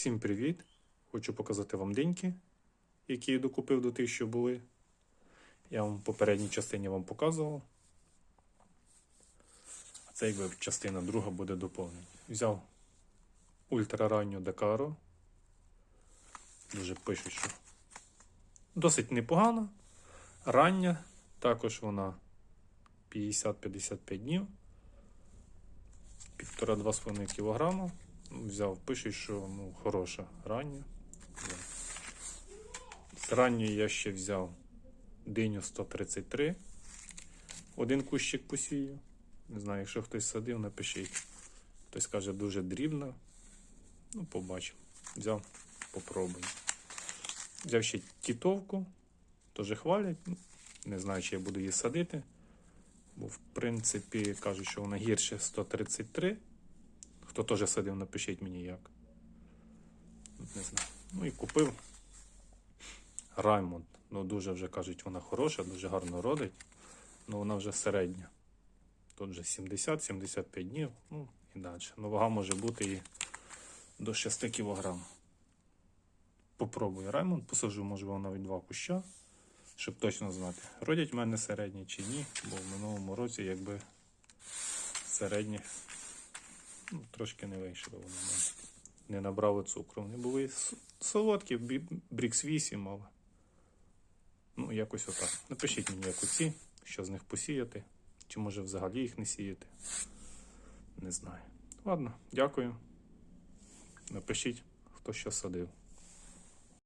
Всім привіт! Хочу показати вам деньки, які я докупив до тих, що були. Я вам в попередній частині вам показував. А це якби частина друга буде доповнена. Взяв ультраранню Декаро. Дуже пишуть, що досить непогана. Рання, також вона 50-55 днів. Півтора-два з половиною кілограма. Взяв, пишуть, що ну, хороша рання. З ранньої я ще взяв диню 133. Один кущик посію. Не знаю, якщо хтось садив, напишіть. Хтось каже, дуже дрібна. Ну, побачимо. Взяв, попробую. Взяв ще тітовку, теж хвалять. Ну, Не знаю, чи я буду її садити. Бо, в принципі, кажуть, що вона гірше 133. Хто теж садив, напишіть мені як. Не знаю. Ну і купив Раймонд. Ну, дуже вже кажуть, вона хороша, дуже гарно родить. Ну вона вже середня. Тут вже 70-75 днів, ну і далі. Ну, вага може бути і до 6 кг. Попробую Раймонд, посаджу, може, вона від два куща, щоб точно знати, родять в мене середні чи ні, бо в минулому році якби середніх трошки не вийшло воно. в. Не набрало цукру. Вони були солодкі, Брікс 8, але. Ну, якось отак. Напишіть мені, як оці, що з них посіяти, чи може взагалі їх не сіяти. Не знаю. Ладно, дякую. Напишіть, хто що садив.